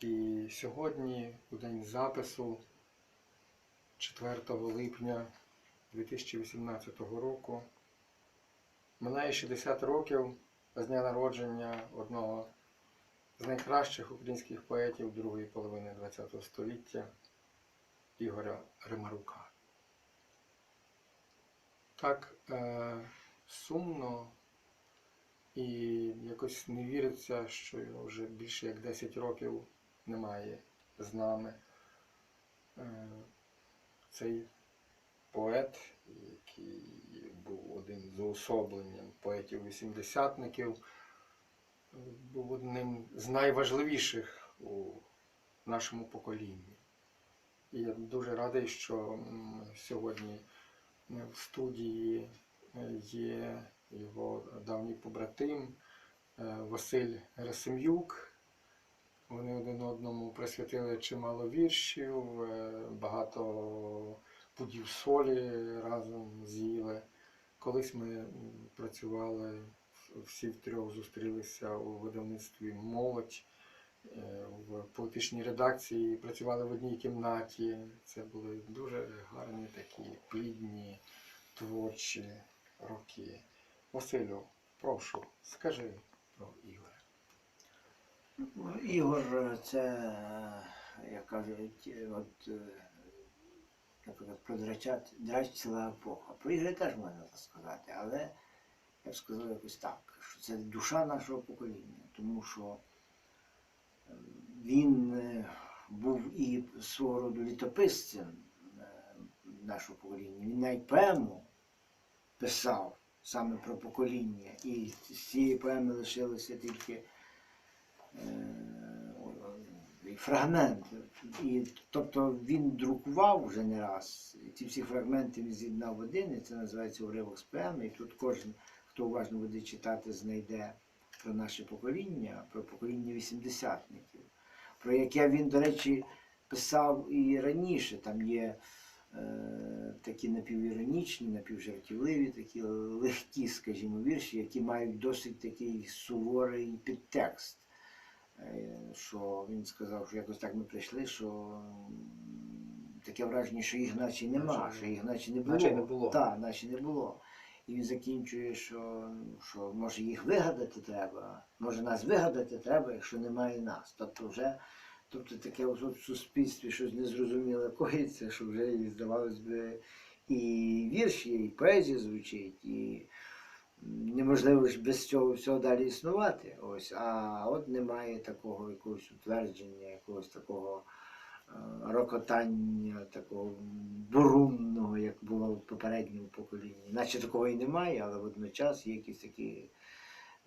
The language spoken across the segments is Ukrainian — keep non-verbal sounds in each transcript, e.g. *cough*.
І сьогодні, у день запису, 4 липня 2018 року, минає 60 років з дня народження одного з найкращих українських поетів другої половини ХХ століття Ігоря Римарука. Так е, сумно і якось не віриться, що його вже більше як 10 років немає з нами. Е, Цей поет, який був одним з уособленням поетів-вісімдесятників, був одним з найважливіших у нашому поколінні. І я дуже радий, що сьогодні в студії е, є його давній побратим е, Василь Герасим'юк. Вони один одному присвятили чимало віршів, е, багато пудів солі разом з'їли. Колись ми працювали, всі втрьох зустрілися у видавництві Молодь е, в поетичній редакції, працювали в одній кімнаті. Це були дуже гарні такі плідні творчі роки. Василю, прошу, скажи про Ігоря. Ігор, це, як кажуть, от, е, наприклад, про драчат, драч ціла епоха. Про Ігоря теж можна сказати, але я б сказав якось так, що це душа нашого покоління, тому що е, він е, був і свого роду літописцем нашого покоління. Він навіть поему писав саме про покоління. І з цієї поеми лишилося тільки е, фрагмент. І, тобто він друкував вже не раз. І ці всі фрагменти він з'єднав один, і це називається уривок з поеми. І тут кожен, хто уважно буде читати, знайде про наше покоління, про покоління вісімдесятників, про яке він, до речі, писав і раніше. Там є е, такі напівіронічні, напівжартівливі, такі легкі, скажімо, вірші, які мають досить такий суворий підтекст. Е, Що він сказав, що якось так ми прийшли, що таке враження, що їх наче нема, Наче що їх наче не було. наче не було. Так, наче не було. І він закінчує, що, що може їх вигадати треба, може нас вигадати треба, якщо немає нас. Тобто вже тобто таке в суспільстві щось незрозуміле коїться, що вже здавалось би і вірші, і поезія звучить, і неможливо ж без цього всього далі існувати. Ось, а от немає такого якогось утвердження, якогось такого е, рокотання, такого бурунного, як було в попередньому поколінні. Наче такого і немає, але водночас є якісь такі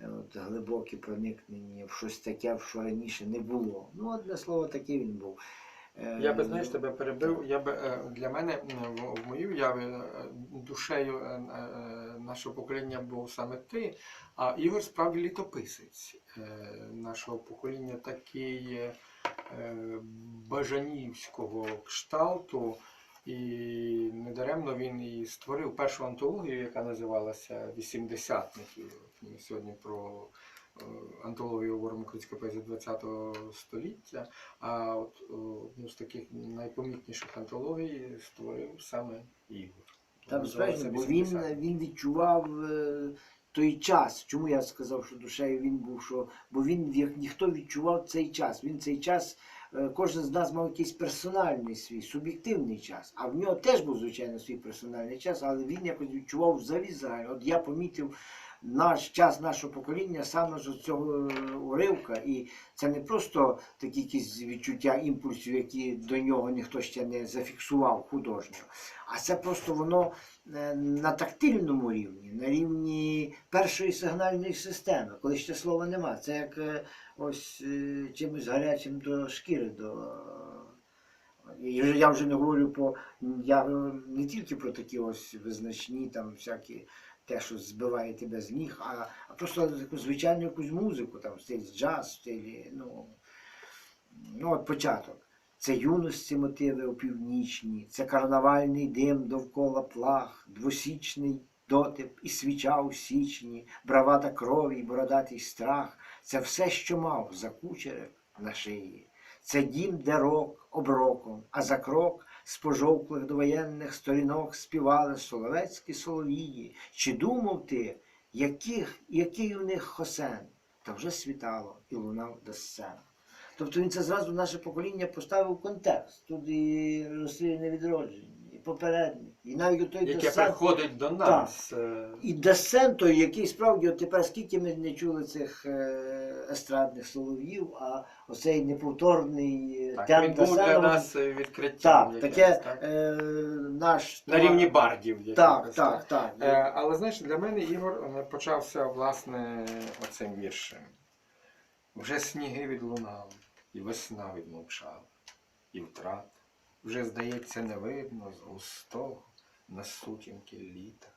е, от, глибокі проникнення в щось таке, в що раніше не було. Ну, одне слово, такий він був. Е, Я би, знаєш, тебе перебив. Я би е, для мене в, в моїй уяві е, душею е, е, нашого покоління був саме ти, а Ігор справді літописець е, нашого покоління такий е, е, бажанівського кшталту. І недаремно він і створив першу антологію, яка називалася Вісімдесятників. Сьогодні про е, антологію говоримо українська поезія ХХ століття. А от е, одну з таких найпомітніших антологій створив саме Ігор. Там справді, бо він, він відчував е, той час. Чому я сказав, що душею він був, що, бо він як ніхто відчував цей час. Він цей час, е, кожен з нас мав якийсь персональний свій, суб'єктивний час. А в нього теж був, звичайно, свій персональний час, але він якось відчував взагалі. От я помітив наш час нашого покоління саме з цього е, уривка. І це не просто такі якісь відчуття імпульсів, які до нього ніхто ще не зафіксував художньо. А це просто воно е, на тактильному рівні, на рівні першої сигнальної системи, коли ще слова нема. Це як е, ось чимось гарячим до шкіри. до... Я вже не говорю по я не тільки про такі ось визначні, там всякі те, що збиває тебе з ніг, а, а просто таку звичайну якусь музику, там в стилі джаз, в стилі, ну, ну от початок. Це юності мотиви опівнічні, це карнавальний дим довкола плах, двосічний дотип і свіча у січні, бравата крові й бородатий страх. Це все, що мав за кучерик на шиї. Це дім, де рок оброком, а за крок з пожовклих довоєнних сторінок співали соловецькі соловії. Чи думав ти, яких, який у них хосен? Та вже світало і лунав до сцени. Тобто він це зразу наше покоління поставив в контекст. Тут і розстріляне відродження, попередник, і навіть той Яке десант. приходить до нас. е, І десен той, який справді, от тепер скільки ми не чули цих е, естрадних солов'їв, а оцей неповторний е, Так, темп він був для нас відкриттям. Так, таке так? е, наш На рівні бардів. Так, якихось, так, так. Е, але знаєш, для мене Ігор почався власне оцим віршем. Вже сніги відлунали, і весна відмовчала, і втрат вже, здається, не видно з густого на сутінки літа.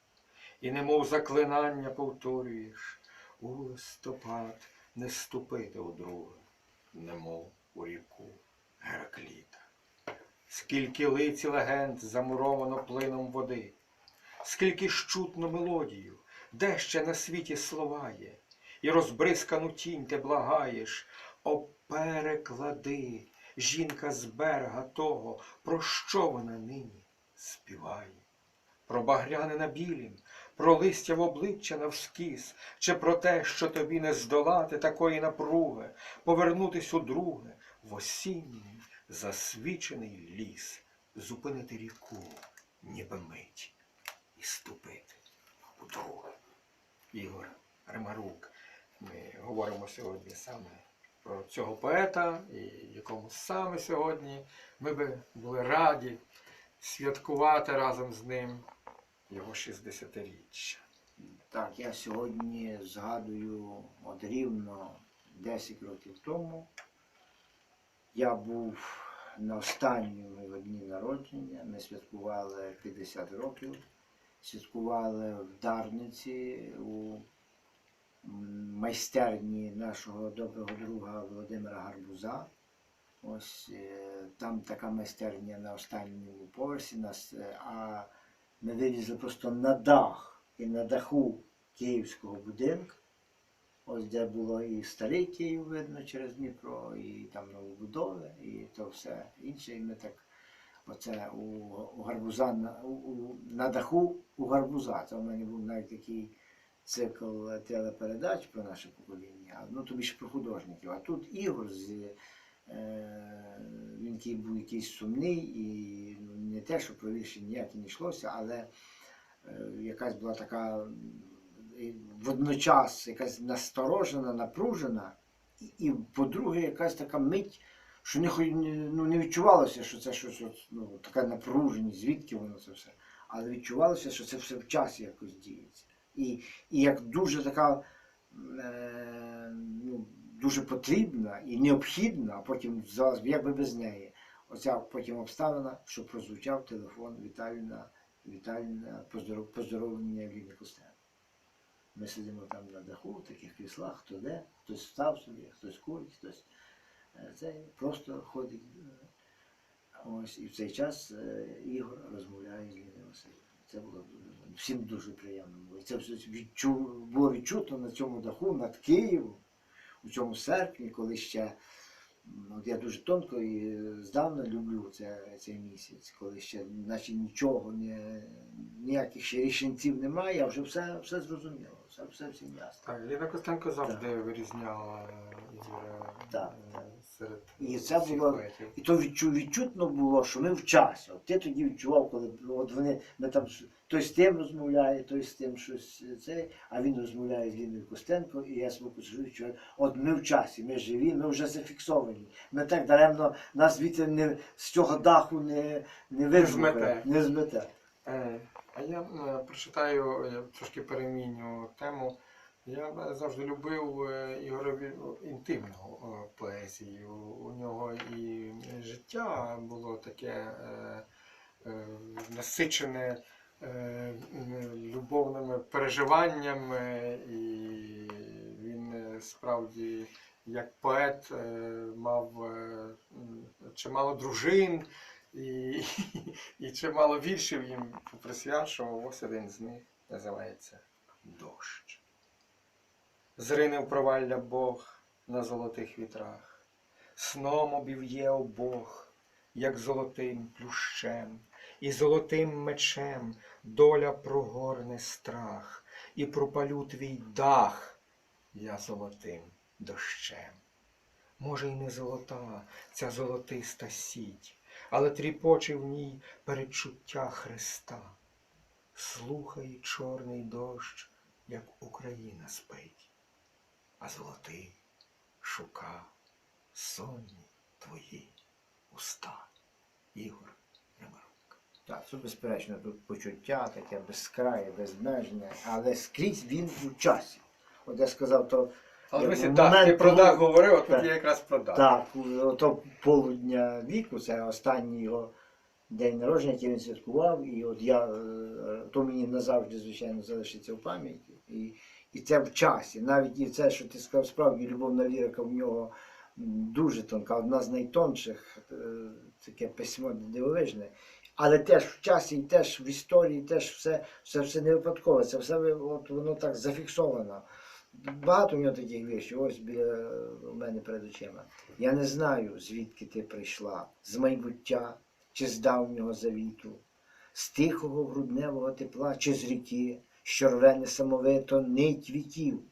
І немов заклинання повторюєш, у листопад не ступити у друге, немов у ріку Геракліта. Скільки лиці легенд замуровано плином води, скільки ж чутно мелодію, де ще на світі слова є, і розбризкану тінь ти благаєш, о переклади, жінка з берега того, про що вона нині співає? Про багряне на білім, про листя в обличчя навскіз, чи про те, що тобі не здолати такої напруги, повернутись удруге в осінній засвічений ліс, зупинити ріку, ніби мить, і ступити у друге. Ігор Ремарук. Ми говоримо сьогодні саме про цього поета, і якому саме сьогодні ми би були раді святкувати разом з ним його 60-річчя. Так, я сьогодні згадую от рівно 10 років тому. Я був на останньому дні народження. Ми святкували 50 років. Святкували в Дарниці у майстерні нашого доброго друга Володимира Гарбуза. Ось е, там така майстерня на останньому поверсі нас, е, а ми вилізли просто на дах і на даху київського будинку. Ось де було і старий Київ видно через Дніпро, і там новобудови, і то все інше. І ми так оце у, у гарбуза на, у, на даху у гарбуза. Це в мене був навіть такий цикл телепередач про наше покоління, ну то більше про художників. А тут Ігор з е, він був якийсь сумний, і ну, не те, що про вірші ніяк не йшлося, але е, якась була така водночас якась насторожена, напружена, і, і по-друге, якась така мить, що не, ну, не відчувалося, що це щось ну, така напруженість, звідки воно це все. Але відчувалося, що це все в часі якось діється. І, і як дуже така е, ну, дуже потрібна і необхідна, а потім як би без неї. Оця потім обставина, що прозвучав телефон Віталіна, Віталіна поздоров, поздоровлення Ліни Костенко. Ми сидимо там на даху, в таких кріслах, хто де, хтось встав собі, хтось курить, хтось е, це просто ходить. Ось, і в цей час е, Ігор розмовляє з Ліною Васильівною. Це було всім дуже приємно. було. І це все відчу, було відчуто на цьому даху над Києвом у цьому серпні, коли ще от я дуже тонко і здавна люблю це, цей місяць, коли ще наче нічого не ніяких ще рішенців немає, а вже все, все зрозуміло, все, все всім ясно. Так, Ліна Костенко завжди вирізняла е, Так, е, так. Серед І це всіх було- поетів. І то відчу, відчутно було, що ми в часі. От ти тоді відчував, коли от вони ми там той з тим розмовляє, той з тим щось е, це, а він розмовляє з Ліною Костенко, і я себе почую, що от ми в часі, ми живі, ми вже зафіксовані. Ми так даремно нас звідти не з цього даху не, не вижмете, змете. не змете. Е, А я е, прочитаю, я трошки переміню тему. Я завжди любив е, Ігорові інтимну е, поезію. У нього і життя було таке е, насичене любовними переживаннями, і він справді як поет мав чимало дружин. І, *laughs* і чимало віршів їм присвячував. Ось один з них називається Дощ. Зринив провалля Бог на золотих вітрах, сном обів'є обох, як золотим плющем, і золотим мечем доля прогорне страх, і пропалю твій дах я золотим дощем. Може, й не золота ця золотиста сіть, але тріпоче в ній передчуття Христа. Слухай чорний дощ, як Україна спить, а золотий шука сонні твої уста. Ігор Ремарук. Так, це безперечно, тут почуття таке безкрає, безмежне, але скрізь він у часі. От я сказав, то Але в так, ти про дах говорив, от тут Так. я якраз про дах. так, ото полудня віку, це останній його день народження, який він святкував, і от я, е, то мені назавжди, звичайно, залишиться в пам'яті. І, і це в часі. Навіть і це, що ти сказав, справді, любовна лірика в нього дуже тонка, одна з найтонших, е, таке письмо дивовижне. Але теж в часі, і теж в історії, теж все, все, все не випадково, це все от, воно так зафіксовано. Багато в нього таких віршів, ось біля у мене перед очима. Я не знаю, звідки ти прийшла, з майбуття чи з давнього завіту, з тихого грудневого тепла чи з ріки, що рве несамовито нить віків.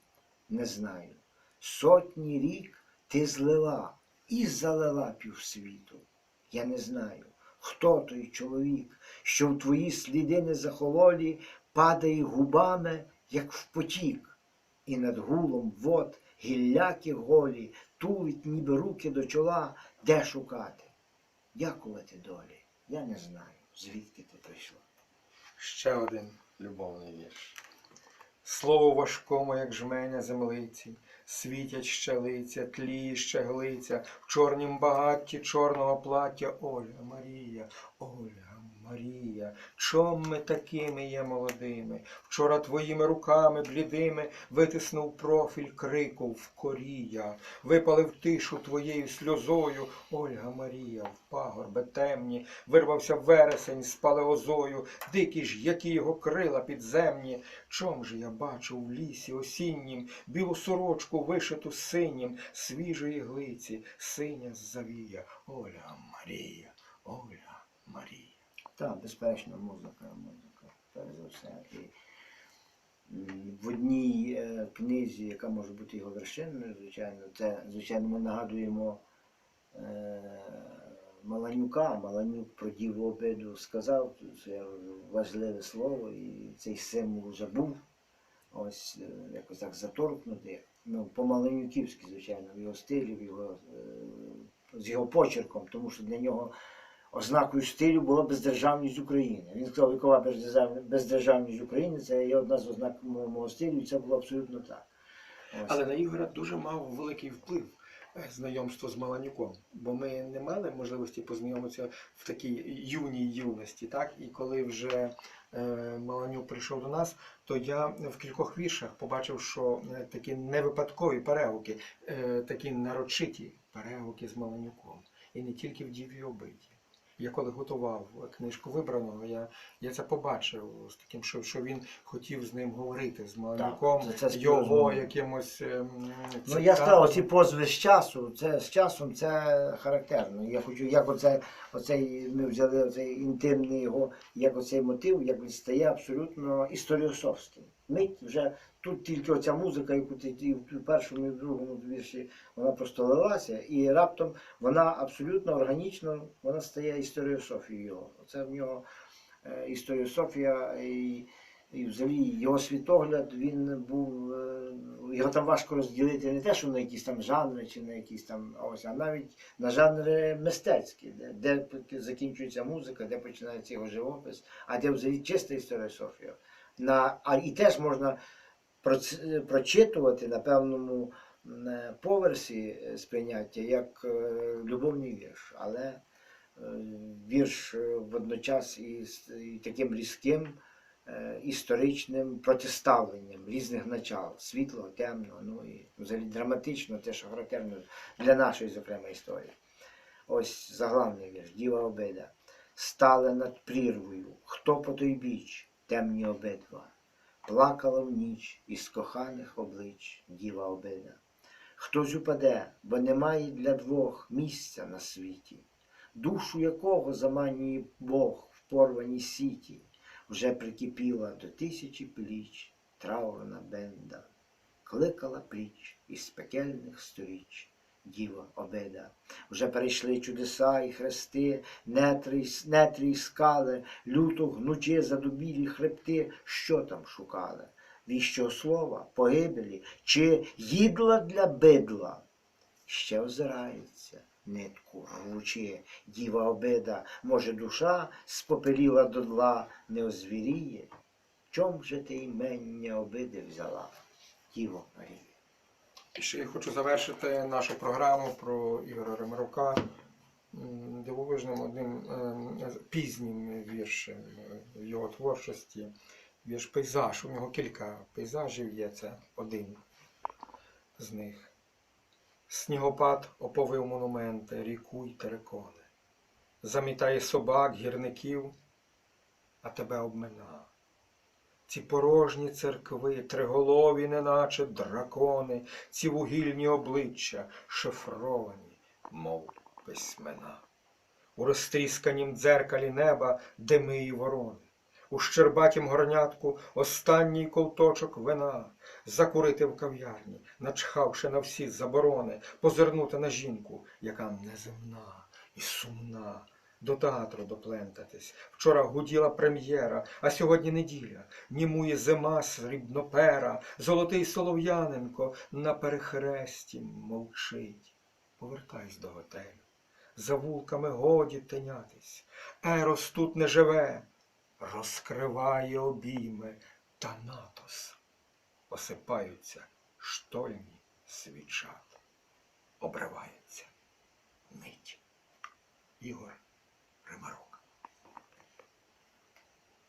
Не знаю. Сотні рік ти злила і залила півсвіту. Я не знаю, хто той чоловік, що в твої сліди незахололі падає губами, як в потік, і над гулом вод гілляки голі тулить ніби руки до чола, де шукати. Дякувати долі. Я не знаю, звідки ти прийшла. Ще один любовний вірш. Слово важкому, як жменя землиці, світять щелиця, тліє щеглиця, в чорнім багатті чорного плаття Оля Марія, Ольга Марія, чом ми такими є молодими? Вчора твоїми руками блідими витиснув профіль крику в корія, випалив тишу твоєю сльозою, Ольга Марія, в пагорби темні, вирвався вересень, спали озою, дикі ж, які його крила підземні. Чом же я бачу в лісі осіннім білу сорочку вишиту синім, свіжої глиці, синя завія. Ольга Марія, Ольга Марія. Так, безпечно, музика, музика, перш за все. І в одній е, книзі, яка може бути його вершиною, звичайно, це, звичайно, ми нагадуємо е, Маланюка. Маланюк про діву обиду сказав, це важливе слово, і цей символ вже був. Ось е, якось так заторкнути. Ну, по-маланюківськи, звичайно, в його стилі, в його, е, з його почерком, тому що для нього ознакою стилю була бездержавність України. Він сказав, вікова бездержавність України, це є одна з ознак мого стилю, і це було абсолютно так. Ось. Але на Ігора дуже мав великий вплив е, знайомство з Маланюком, бо ми не мали можливості познайомитися в такій юній юності. Так? І коли вже е, Маланюк прийшов до нас, то я в кількох віршах побачив, що е, такі невипадкові перегуки, такі нарочиті перегуки з Маланюком. І не тільки в діві обиді. Я коли готував книжку вибраного, я, я це побачив з таким, що, що він хотів з ним говорити, з це його якимось. ем, Ну я сказав, ці позви з часу, це з часом це характерно. Я хочу, як оце, оцей, ми взяли оцей інтимний його, як оцей мотив, як він стає абсолютно історіосовським. Мить вже тут тільки оця музика, яку ти в першому, і в другому вірші, вона просто лилася, і раптом вона абсолютно органічно вона стає історіософією. Це в нього е, історіософія і, і взагалі його світогляд, він був, е, його там важко розділити не те, що на якісь там жанри чи на якісь там ось, а навіть на жанри мистецькі, де, де закінчується музика, де починається його живопис, а де взагалі чиста історіософія. На, а і теж можна прочитувати на певному е, поверсі е, сприйняття як е, любовний вірш, але вірш водночас і, таким різким історичним протиставленням різних начал, світлого, темного, ну і взагалі драматично, те, що характерно для нашої, зокрема, історії. Ось заглавний вірш, Діва обида. Стали над прірвою, хто по той біч, темні обидва. Плакала в ніч із коханих облич діва обида. Хтось упаде, бо немає для двох місця на світі, душу якого заманює Бог в порваній сіті, вже прикипіла до тисячі пліч траурна бенда, кликала пріч із пекельних сторіч. Діва обида. Вже перейшли чудеса і хрести, нетри, нетрі й скали, люто гнучи задубілі хребти, що там шукали? Віщо слова, погибелі чи їдла для бидла? Ще озирається, нитку рвучи, діва обида, може, душа спопеліла до дла, не озвіріє? Чом же ти імення обиди взяла, діво Марія? Ще хочу завершити нашу програму про Ігоря Ремарука дивовижним одним е, пізнім віршем його творчості. Вірш пейзаж. У нього кілька пейзажів є, це один з них. Снігопад оповив монументи, ріку й терикони. Замітає собак, гірників, а тебе обмина. Ці порожні церкви, триголові, неначе дракони, ці вугільні обличчя, шифровані, мов письмена. У розтрісканім дзеркалі неба дими й ворони, у щербатім горнятку останній колточок вина, закурити в кав'ярні, начхавши на всі заборони, позирнути на жінку, яка неземна і сумна. До театру доплентатись. Вчора гуділа прем'єра, а сьогодні неділя. Німує зима срібнопера, золотий солов'яненко на перехресті мовчить. Повертайся до готелю. За вулками годі тинятись. Ерос тут не живе, розкриває обійми та натос. Осипаються штольні свічат. Обривається мить. Ігор Remaro.